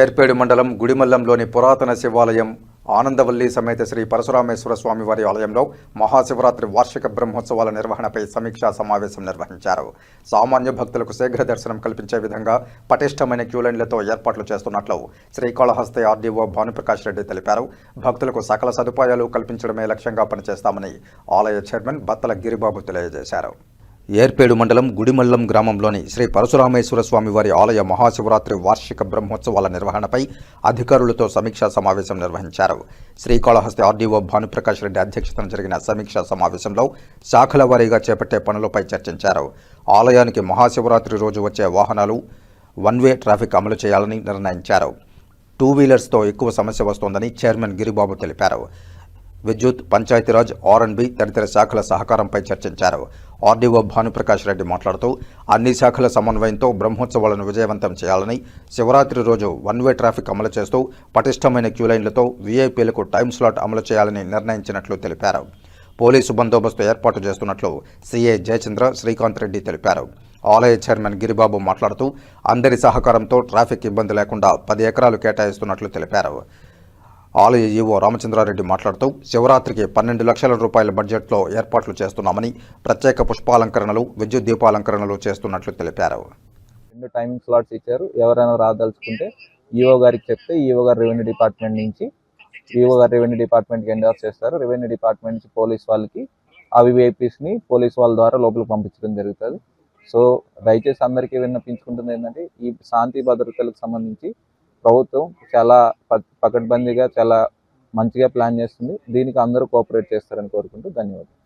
ఏర్పేడు మండలం గుడిమల్లంలోని పురాతన శివాలయం ఆనందవల్లి సమేత శ్రీ పరశురామేశ్వర స్వామి వారి ఆలయంలో మహాశివరాత్రి వార్షిక బ్రహ్మోత్సవాల నిర్వహణపై సమీక్షా సమావేశం నిర్వహించారు. సామాన్య భక్తులకు శీఘ్ర దర్శనం కల్పించే విధంగా పటిష్టమైన క్యూలైన్లతో ఏర్పాట్లు చేస్తున్నట్లు శ్రీకాళహస్తి ఆర్డీఓ భానుప్రకాష్ రెడ్డి తెలిపారు. భక్తులకు సకల సదుపాయాలు కల్పించడమే లక్ష్యంగా పనిచేస్తామని ఆలయ చైర్మన్ బత్తల గిరిబాబు తెలియజేశారు. ఏర్పేడు మండలం గుడిమల్లం గ్రామంలోని శ్రీ పరశురామేశ్వర స్వామి వారి ఆలయ మహాశివరాత్రి వార్షిక బ్రహ్మోత్సవాల నిర్వహణపై అధికారులతో సమీక్షా సమావేశం నిర్వహించారు. శ్రీకాళహస్తి ఆర్డీఓ భానుప్రకాష్ రెడ్డి అధ్యక్షతన జరిగిన సమీక్షా సమావేశంలో శాఖల వారీగా చేపట్టే పనులపై చర్చించారు. ఆలయానికి మహాశివరాత్రి రోజు వచ్చే వాహనాలు వన్ వే ట్రాఫిక్ అమలు చేయాలని నిర్ణయించారు. టూ వీలర్స్తో ఎక్కువ సమస్య వస్తోందని చైర్మన్ గిరిబాబు తెలిపారు. విద్యుత్ పంచాయతీరాజ్ బి తదితర శాఖల సహకారంపై చర్చించారు. ఆర్డీఓ భానుప్రకాష్ రెడ్డి మాట్లాడుతూ అన్ని శాఖల సమన్వయంతో బ్రహ్మోత్సవాలను విజయవంతం చేయాలని శివరాత్రి రోజు వన్ వే ట్రాఫిక్ అమలు చేస్తూ పటిష్టమైన క్యూలైన్లతో వీఐపీలకు టైం స్లాట్ అమలు చేయాలని నిర్ణయించినట్లు తెలిపారు. పోలీసు బందోబస్తు ఏర్పాటు చేస్తున్నట్లు సీఏ జయచంద్ర శ్రీకాంత్ రెడ్డి తెలిపారు. ఆలయ చైర్మన్ గిరిబాబు మాట్లాడుతూ అందరి సహకారంతో ట్రాఫిక్ ఇబ్బంది లేకుండా పది ఎకరాలు కేటాయిస్తున్నట్లు తెలిపారు. ఆలయ ఈవో రామచంద్రారెడ్డి మాట్లాడుతూ శివరాత్రికి పన్నెండు లక్షల రూపాయల బడ్జెట్లో ఏర్పాట్లు చేస్తున్నామని ప్రత్యేక పుష్పాలంకరణలు విద్యుత్ దీపాలంకరణలు చేస్తున్నట్లు తెలిపారు. రెండు టైమింగ్ స్లాట్స్ ఇచ్చారు. ఎవరైనా రాదలుచుకుంటే ఈఓ గారికి చెప్తే ఈఓ గారు రెవెన్యూ డిపార్ట్మెంట్ నుంచి ఈఓ గారు రెవెన్యూ డిపార్ట్మెంట్కి ఎండోర్స్ చేస్తారు. రెవెన్యూ డిపార్ట్మెంట్ నుంచి పోలీస్ వాళ్ళకి ఆ విఐపీస్ని పోలీస్ వాళ్ళ ద్వారా లోపలికి పంపించడం జరుగుతుంది. సో దయచేసి అందరికీ విన్నపించుకుంటుంది ఏంటంటే ఈ శాంతి భద్రతలకు సంబంధించి ప్రభుత్వం చాలా ప- పకడ్బందీగా చాలా మంచిగా ప్లాన్ చేస్తుంది. దీనికి అందరూ కోఆపరేట్ చేస్తారని కోరుకుంటూ ధన్యవాదాలు.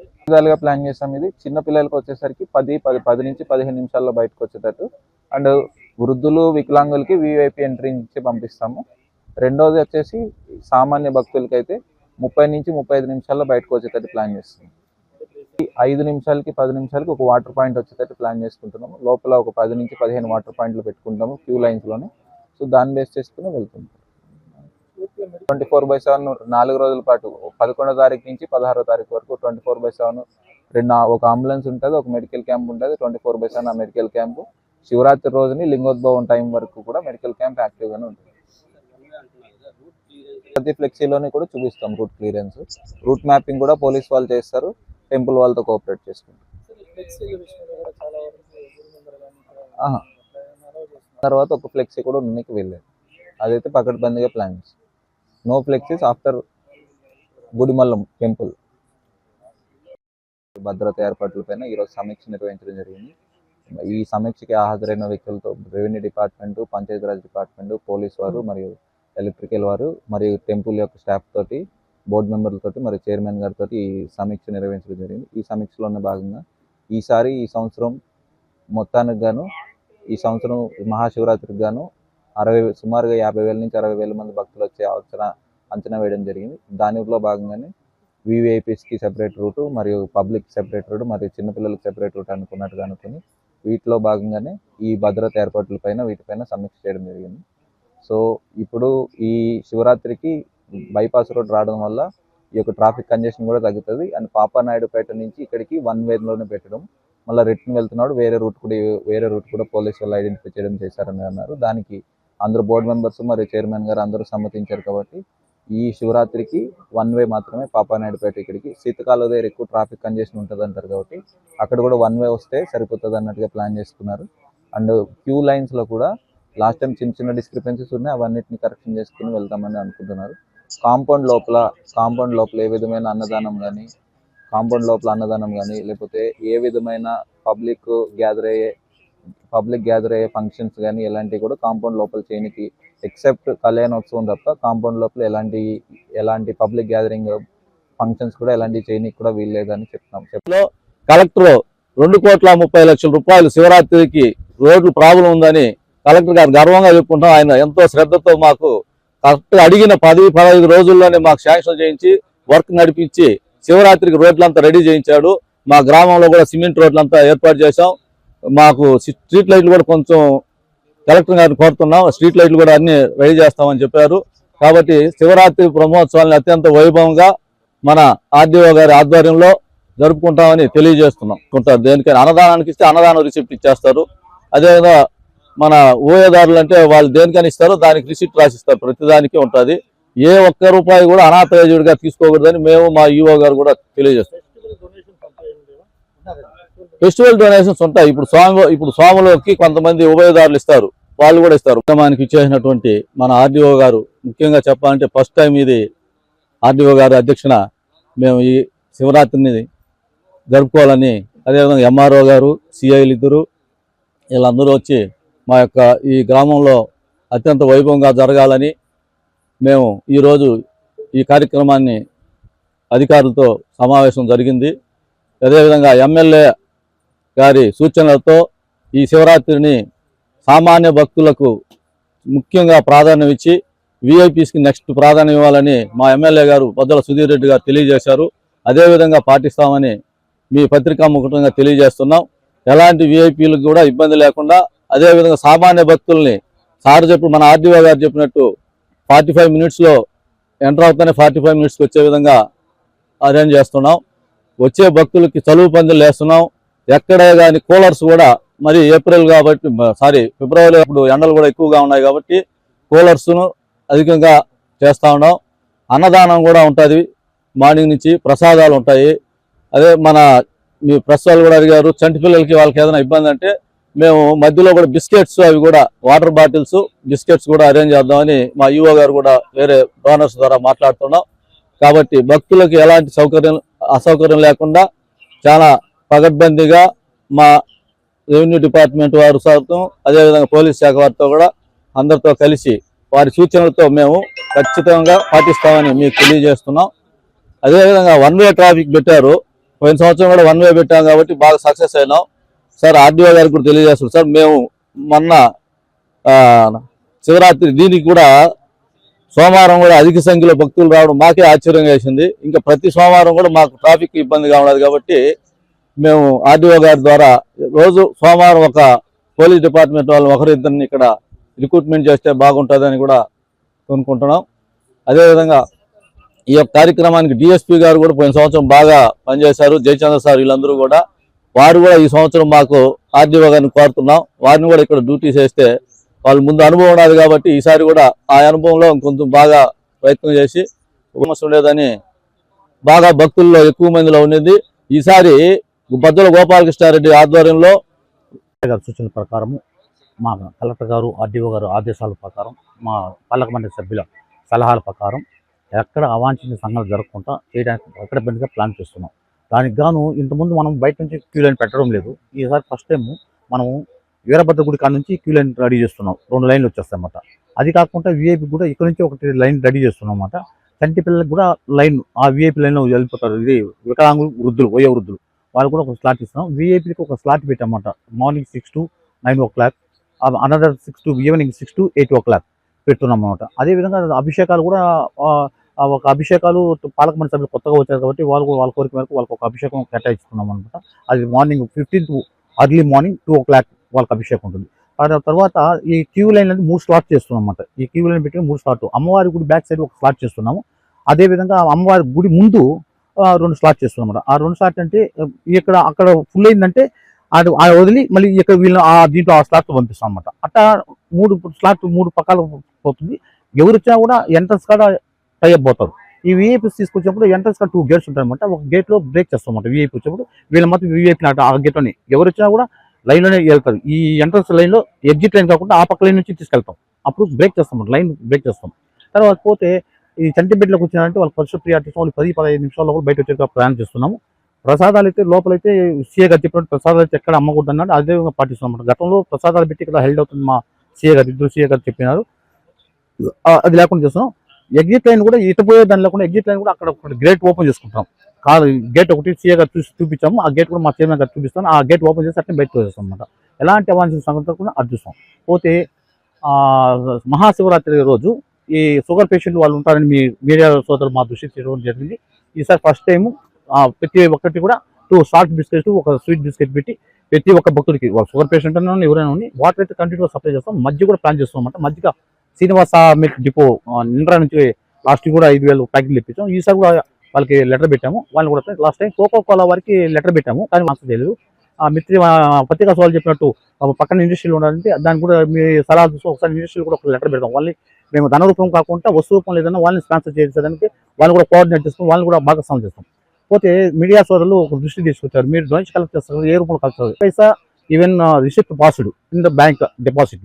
విధాలుగా ప్లాన్ చేసాం ఇది చిన్నపిల్లలకి వచ్చేసరికి పది పది పది నుంచి పదిహేను నిమిషాల్లో బయటకు వచ్చేటట్టు. అండ్ వృద్ధులు వికలాంగులకి వివైపీ ఎంట్రీ ఇచ్చి పంపిస్తాము. రెండోది వచ్చేసి సామాన్య భక్తులకైతే ముప్పై నుంచి ముప్పై ఐదు నిమిషాల్లో బయటకు వచ్చేటట్టు ప్లాన్ చేస్తున్నాం. ఐదు నిమిషాలకి పది నిమిషాలకి ఒక వాటర్ పాయింట్ వచ్చేటట్టు ప్లాన్ చేసుకుంటున్నాము. లోపల ఒక పది నుంచి పదిహేను వాటర్ పాయింట్లు పెట్టుకుంటాము క్యూ లైన్స్లోనే సో దాన్ని బేస్ చేసుకుని వెళ్తుంటాం ట్వంటీ ఫోర్ బై సెవెన్ నాలుగు రోజుల పాటు పదకొండో తారీఖు నుంచి పదహారో తారీఖు వరకు ట్వంటీ ఫోర్ బై సెవెన్ రెండు ఒక అంబులెన్స్ ఉంటుంది ఒక మెడికల్ క్యాంప్ ఉంటుంది ట్వంటీ ఫోర్ బై సెవెన్ ఆ మెడికల్ క్యాంప్ శివరాత్రి రోజుని లింగోద్భవం టైం వరకు కూడా మెడికల్ క్యాంప్ యాక్టివ్గానే ఉంటుంది. ప్రతి ఫ్లెక్సీలోనే కూడా చూపిస్తాం రూట్ క్లియరెన్స్ రూట్ మ్యాపింగ్ కూడా పోలీస్ వాళ్ళు చేస్తారు. టెంపుల్ వాళ్ళతో కోఆపరేట్ చేసుకుంటాం. ఆహా. తర్వాత ఒక ఫ్లెక్సీ కూడా ఉన్నకి వెళ్ళేది అదైతే పకడ్బందీగా ప్లాన్ చేస్తాం. No flexis after Gudimallam temple. భద్రత ఏర్పాట్లపైన ఈరోజు సమీక్ష నిర్వహించడం జరిగింది. ఈ సమీక్షకి హాజరైన వ్యక్తులతో revenue department Panchayati Raj department police వారు మరియు ఎలక్ట్రికల్ వారు మరియు టెంపుల్ యొక్క స్టాఫ్ తోటి బోర్డు మెంబర్లతో మరి చైర్మన్ గారితో ఈ సమీక్ష నిర్వహించడం జరిగింది. ఈ సమీక్షలోనే భాగంగా ఈసారి ఈ సంవత్సరం మొత్తానికి గాను ఈ సంవత్సరం మహాశివరాత్రికి గాను అరవై సుమారుగా యాభై వేల నుంచి అరవై వేల మంది భక్తులు వచ్చే అంచనా అంచనా వేయడం జరిగింది. దానిలో భాగంగానే వివిఐపీస్కి సెపరేట్ రూటు మరియు పబ్లిక్ సెపరేట్ రూట్ మరియు చిన్నపిల్లలకి సెపరేట్ రూట్ అనుకున్నట్టుగా అనుకుని వీటిలో భాగంగానే ఈ భద్రత ఏర్పాట్లపైన వీటిపైన సమీక్ష చేయడం జరిగింది. సో ఇప్పుడు ఈ శివరాత్రికి బైపాస్ రోడ్ రావడం వల్ల ఈ యొక్క ట్రాఫిక్ కంజెషన్ కూడా తగ్గుతుంది. అండ్ పాపానాయుడుపేట నుంచి ఇక్కడికి వన్ వేలోనే పెట్టడం. మళ్ళీ రిటర్న్ వెళ్తున్నాడు వేరే రూట్ కూడా వేరే రూట్ కూడా పోలీసు వాళ్ళు ఐడెంటిఫై చేయడం చేశారని అన్నారు. దానికి అందరు బోర్డు మెంబర్స్ మరియు చైర్మన్ గారు అందరూ సమ్మతించారు కాబట్టి ఈ శివరాత్రికి వన్ వే మాత్రమే పాపానాయుడుపేట ఇక్కడికి. శీతకాల దగ్గర ఎక్కువ ట్రాఫిక్ కంజెషన్ ఉంటుంది అంటారు కాబట్టి అక్కడ కూడా వన్ వే వస్తే సరిపోతుంది అన్నట్టుగా ప్లాన్ చేసుకున్నారు. అండ్ క్యూ లైన్స్లో కూడా లాస్ట్ టైం చిన్న చిన్న డిస్క్రిపెన్సీస్ ఉన్నాయి అవన్నిటిని కరెక్షన్ చేసుకుని వెళ్తామని అనుకుంటున్నారు. కాంపౌండ్ లోపల కాంపౌండ్ లోపల ఏ విధమైన అన్నదానం కానీ కాంపౌండ్ లోపల అన్నదానం కానీ లేకపోతే ఏ విధమైన పబ్లిక్ గ్యాదర్ అయ్యే పబ్లిక్ గ్యాదర్ అయ్యే ఫంక్షన్స్ కానీ ఎలాంటివి కూడా కాంపౌండ్ లోపల చేయనికి ఎక్సెప్ట్ కళ్యాణోత్సవం తప్ప కాంపౌండ్ లోపల ఎలాంటి ఎలాంటి పబ్లిక్ గ్యాదరింగ్ ఫంక్షన్స్ కూడా ఎలాంటి చేయనికి కూడా వీల్లేదని చెప్తున్నాం. చెప్పలో కలెక్టర్ రెండు కోట్ల ముప్పై లక్షల రూపాయలు శివరాత్రికి రోడ్లు ప్రాబ్లం ఉందని కలెక్టర్ గారు గర్వంగా చెప్పుకుంటాం ఆయన ఎంతో శ్రద్ధతో మాకు కరెక్ట్ అడిగిన పది పదహైదు రోజుల్లోనే మాకు శాంక్షన్ చేయించి వర్క్ నడిపించి శివరాత్రికి రోడ్లంతా రెడీ చేయించాడు. మా గ్రామంలో కూడా సిమెంట్ రోడ్లంతా ఏర్పాటు చేశాం. మాకు స్ట్రీట్ లైట్లు కూడా కొంచెం కలెక్టర్ గారిని కోరుతున్నాం. స్ట్రీట్ లైట్లు కూడా అన్ని రెడీ చేస్తామని చెప్పారు. కాబట్టి శివరాత్రి బ్రహ్మోత్సవాన్ని అత్యంత వైభవంగా మన ఆర్డీఓ గారి ఆధ్వర్యంలో జరుపుకుంటామని తెలియజేస్తున్నాం. దేనికైనా అన్నదానానికి ఇస్తే అన్నదానం రిసిప్ట్ ఇచ్చేస్తారు. అదేవిధంగా మన ఓయేదారులు అంటే వాళ్ళు దేనికని ఇస్తారో దానికి రిసిప్ట్ రాసిస్తారు. ప్రతిదానికి ఉంటుంది. ఏ ఒక్క రూపాయి కూడా అనాథరైజ్డ్గా తీసుకోకూడదని మేము మా ఈఓ గారు కూడా తెలియజేస్తాం. ఫెస్టివల్ డొనేషన్స్ ఉంటాయి ఇప్పుడు స్వామి ఇప్పుడు స్వాములకి కొంతమంది ఉభయదారులు ఇస్తారు. వాళ్ళు కూడా ఇస్తారు. ఉద్యమానికి ఇచ్చేసినటువంటి మన ఆర్డీఓ గారు ముఖ్యంగా చెప్పాలంటే ఫస్ట్ టైం ఇది ఆర్డీఓ గారి అధ్యక్షన మేము ఈ శివరాత్రిని జరుపుకోవాలని అదేవిధంగా ఎంఆర్ఓ గారు సిఐలు ఇద్దరు వీళ్ళందరూ వచ్చి మా యొక్క ఈ గ్రామంలో అత్యంత వైభవంగా జరగాలని మేము ఈరోజు ఈ కార్యక్రమాన్ని అధికారులతో సమావేశం జరిగింది. అదేవిధంగా ఎమ్మెల్యే గారి సూచనలతో ఈ శివరాత్రిని సామాన్య భక్తులకు ముఖ్యంగా ప్రాధాన్యం ఇచ్చి విఐపీస్కి నెక్స్ట్ ప్రాధాన్యం ఇవ్వాలని మా ఎమ్మెల్యే గారు బొద్దల సుధీర్ రెడ్డి గారు తెలియజేశారు. అదేవిధంగా పాటిస్తామని మీ పత్రికా ముఖంగా తెలియజేస్తున్నాం. ఎలాంటి విఐపీలకు కూడా ఇబ్బంది లేకుండా అదేవిధంగా సామాన్య భక్తుల్ని సార్ చెప్పి మన ఆర్డీఓ గారు చెప్పినట్టు ఫార్టీ ఫైవ్ మినిట్స్లో ఎంటర్ అవుతానే ఫార్టీ ఫైవ్ మినిట్స్కి వచ్చే విధంగా అరేంజ్ చేస్తున్నాం. వచ్చే భక్తులకి చలువు పందులు వేస్తున్నాం. ఎక్కడే కానీ కూలర్స్ కూడా మరి ఏప్రిల్ కాబట్టి సారీ ఫిబ్రవరి అప్పుడు ఎండలు కూడా ఎక్కువగా ఉన్నాయి కాబట్టి కూలర్స్ను అధికంగా చేస్తూ ఉన్నాం. అన్నదానం కూడా ఉంటుంది. మార్నింగ్ నుంచి ప్రసాదాలు ఉంటాయి. అదే మన మీ ప్రసాదాలు కూడా అడిగారు. చంటి పిల్లలకి వాళ్ళకి ఏదైనా ఇబ్బంది అంటే మేము మధ్యలో కూడా బిస్కెట్స్ అవి కూడా వాటర్ బాటిల్స్ బిస్కెట్స్ కూడా అరేంజ్ చేద్దామని మా ఈఓ గారు కూడా వేరే డోనర్స్ ద్వారా మాట్లాడుతున్నాం. కాబట్టి భక్తులకు ఎలాంటి సౌకర్యం అసౌకర్యం లేకుండా చాలా పగడ్బందీగా మా రెవెన్యూ డిపార్ట్మెంట్ వారు సార్తో అదేవిధంగా పోలీస్ శాఖ వారితో కూడా అందరితో కలిసి వారి సూచనలతో మేము ఖచ్చితంగా పాటిస్తామని మీకు తెలియజేస్తున్నాం. అదేవిధంగా వన్ వే ట్రాఫిక్ పెట్టారు. పోయిన సంవత్సరం కూడా వన్ వే పెట్టాం కాబట్టి బాగా సక్సెస్ అయినాం. సార్ ఆర్డీఓ గారికి కూడా తెలియజేస్తున్నాం సార్ మేము మొన్న శివరాత్రి దీనికి కూడా సోమవారం కూడా అధిక సంఖ్యలో భక్తులు రావడం మాకే ఆశ్చర్యంగా వేసింది. ఇంకా ప్రతి సోమవారం కూడా మాకు ట్రాఫిక్ ఇబ్బందిగా ఉండదు కాబట్టి మేము ఆర్డీఓ గారి ద్వారా రోజు సోమవారం ఒక పోలీస్ డిపార్ట్మెంట్ వాళ్ళు ఒకరిద్దరిని ఇక్కడ రిక్రూట్మెంట్ చేస్తే బాగుంటుందని కూడా కొనుక్కుంటున్నాం. అదేవిధంగా ఈ యొక్క కార్యక్రమానికి డిఎస్పీ గారు కూడా పోయిన సంవత్సరం బాగా పనిచేశారు. జయచంద్ర సార్ వీళ్ళందరూ కూడా వారు కూడా ఈ సంవత్సరం మాకు ఆర్డీఓ గారిని కోరుతున్నాం. వారిని కూడా ఇక్కడ డ్యూటీ చేస్తే వాళ్ళు ముందు అనుభవం ఉన్నది కాబట్టి ఈసారి కూడా ఆ అనుభవంలో కొంచెం బాగా ప్రయత్నం చేసి సమస్య ఉండేదని బాగా భక్తుల్లో ఎక్కువ మందిలో ఉండేది ఈసారి బద్దల గోపాలకృష్ణారెడ్డి ఆధ్వర్యంలో సూచన ప్రకారము మా కలెక్టర్ గారు ఆర్డీఓ గారు ఆదేశాల ప్రకారం మా పాలక మండలి సభ్యుల సలహాల ప్రకారం ఎక్కడ అవాంఛనీయ సంఘటన జరగకుండా చేయడానికి ఎక్కడ బండిగా ప్లాన్ చేస్తున్నాం. దానికి గాను ఇంతకుముందు మనం బయట నుంచి క్యూ లైన్ పెట్టడం లేదు. ఈసారి ఫస్ట్ టైం మనము వీరభద్ర గుడి కాడ నుంచి క్యూ లైన్ రెడీ చేస్తున్నాం. రెండు లైన్లు వచ్చేస్తాయన్నమాట. అది కాకుండా విఐపి కూడా ఇక్కడ నుంచి ఒకటి లైన్ రెడీ చేస్తున్నాం అన్నమాట. చంటి పిల్లలకు కూడా లైన్ ఆ విఐపి లైన్లో వెళ్ళిపోతారు. ఇది వికలాంగులు వృద్ధులు వయో వృద్ధులు. వాళ్ళు కూడా ఒక స్లాట్ ఇస్తున్నాం. వీఐపీకి ఒక slot పెట్టామన్నమాట. Morning six to nine o'clock another six to evening six to eight o'clock పెడుతున్నాం అనమాట అదేవిధంగా అభిషేకాలు కూడా ఒక అభిషేకాలు పాలక మండలి సభ్యులు కొత్తగా వచ్చారు కాబట్టి వాళ్ళు కూడా వాళ్ళ కోరిక మేరకు వాళ్ళకి ఒక అభిషేకం కేటాయించుకున్నాం అనమాట అది morning fifteenth early morning two o'clock వాళ్ళకి అభిషేకం ఉంటుంది. ఆ తర్వాత ఈ క్యూ లైన్ అనేది మూడు స్లాట్ చేస్తున్నాం అనమాట ఈ క్యూ లైన్ పెట్టి మూడు స్లాట్ అమ్మవారి గుడి బ్యాక్ సైడ్ ఒక స్లాట్ చేస్తున్నాము. అదేవిధంగా అమ్మవారి గుడి ముందు రెండు స్లాట్ చేస్తున్నాం అనమాట ఆ రెండు స్లాట్ అంటే ఇక్కడ అక్కడ ఫుల్ అయిందంటే అటు ఆ వదిలి మళ్ళీ ఇక్కడ వీళ్ళు ఆ దీంట్లో ఆ స్లాట్ పంపిస్తాం అనమాట అట్లా మూడు స్లాట్ మూడు పక్కల పోతుంది. ఎవరు వచ్చినా కూడా ఎంట్రన్స్ కాడ టైప్ పోతారు. ఈ విఐపీస్ తీసుకొచ్చినప్పుడు ఎంట్రన్స్ కాడ టూ గేట్స్ ఉంటాయి అనమాట ఒక గేట్లో బ్రేక్ చేస్తాం అనమాట విఐపీ వచ్చినప్పుడు. వీళ్ళ మాత్రం విఐపీ ఆ గేట్లోనే ఎవరు వచ్చినా కూడా లైన్లోనే వెళ్తారు. ఈ ఎంట్రన్స్ లైన్లో ఎగ్జిట్ లైన్ కాకుండా ఆ పక్క లైన్ నుంచి తీసుకెళ్తాం. అప్పుడు బ్రేక్ చేస్తాం లైన్ బ్రేక్ చేస్తాం. తర్వాత పోతే ఈ చంటి బిడ్డలకు వచ్చినారంటే వాళ్ళు ఫస్ట్ ప్రియారిటీ వాళ్ళు పది పదహైదు నిమిషాల్లో కూడా బయట వచ్చే ప్లాన్ చేస్తున్నాము. ప్రసాదాలు అయితే లోపలైతే సీఏ గారు చెప్పినట్టు ప్రసాదాలు అయితే ఎక్కడ అమ్మకూడదు అన్నాడు అదే విధంగా పాటిస్తున్నాం అన్నమాట. గతంలో ప్రసాదాలు పెట్టి ఇక్కడ హెల్డ్ అవుతుంది మా సీఏ గారు ఇద్దరు సీఏ గారు చెప్పినారు. అది లేకుండా చేస్తున్నాం. ఎగ్జిట్ లైన్ కూడా ఇటుపోయే దానిలో దాని లేకుండా ఎగ్జిట్ లైన్ కూడా అక్కడ ఒకటి గేట్ ఓపెన్ చేసుకుంటాం. కాదు గేట్ ఒకటి సీఏ గారు చూసి చూపించాము ఆ గేట్ కూడా మా చైర్మన్ గారు చూపిస్తాను ఆ గేట్ ఓపెన్ చేసి అట్లా బయటకు వచ్చేస్తాం అనమాట ఎలాంటి అవాంఛనీయ సంగతులు కూడా అర్థిస్తాం పోతే మహాశివరాత్రి రోజు ఈ షుగర్ పేషెంట్ వాళ్ళు ఉంటారని మీ మీడియా సోదరులు మా దృష్టికి తీయడం జరిగింది. ఈసారి ఫస్ట్ టైం ప్రతి ఒక్కటి కూడా టూ సాల్ట్ బిస్కెట్ ఒక స్వీట్ బిస్కెట్ పెట్టి ప్రతి ఒక్క భక్తుడికి వాళ్ళు షుగర్ పేషెంట్ అయినా ఎవరైనా ఉన్ని వాటర్ అయితే కంటిన్యూగా సప్లై చేస్తాం. మధ్య కూడా ప్లాన్ చేస్తాం అనమాట మధ్యగా శ్రీనివాస మిల్క్ డిపో నిండ్రా నుంచి లాస్ట్ కూడా ఐదు వేలు ప్యాకెట్లు ఇప్పించాం ఈసారి కూడా వాళ్ళకి లెటర్ పెట్టాము. వాళ్ళు కూడా లాస్ట్ టైం కోకో కోలా వారికి లెటర్ పెట్టాము. కానీ మాకు తెలియదు ఆ మిత్రి పత్రికా సవాల్ చెప్పినట్టు పక్కన ఇండస్ట్రీలు ఉండాలంటే దానికి కూడా మీ సలహా చూసి ఒకసారి ఇండస్ట్రీలు కూడా ఒక లెటర్ పెడతాం. వాళ్ళని మేము ధన రూపం కాకుండా వస్తు రూపం లేదన్నా వాళ్ళని స్పాన్సర్ చేసేదానికి వాళ్ళు కూడా కోఆర్డినేట్ చేసుకుని వాళ్ళని కూడా భాగస్వామ్యం చేస్తాం. పోతే మీడియా సోదరులు ఒక దృష్టి తీసుకొచ్చారు. మీరు డొనేషన్ కలెక్ట్ చేస్తారు ఏ రూపంలో collect Paisa even receipt passed in the bank deposit.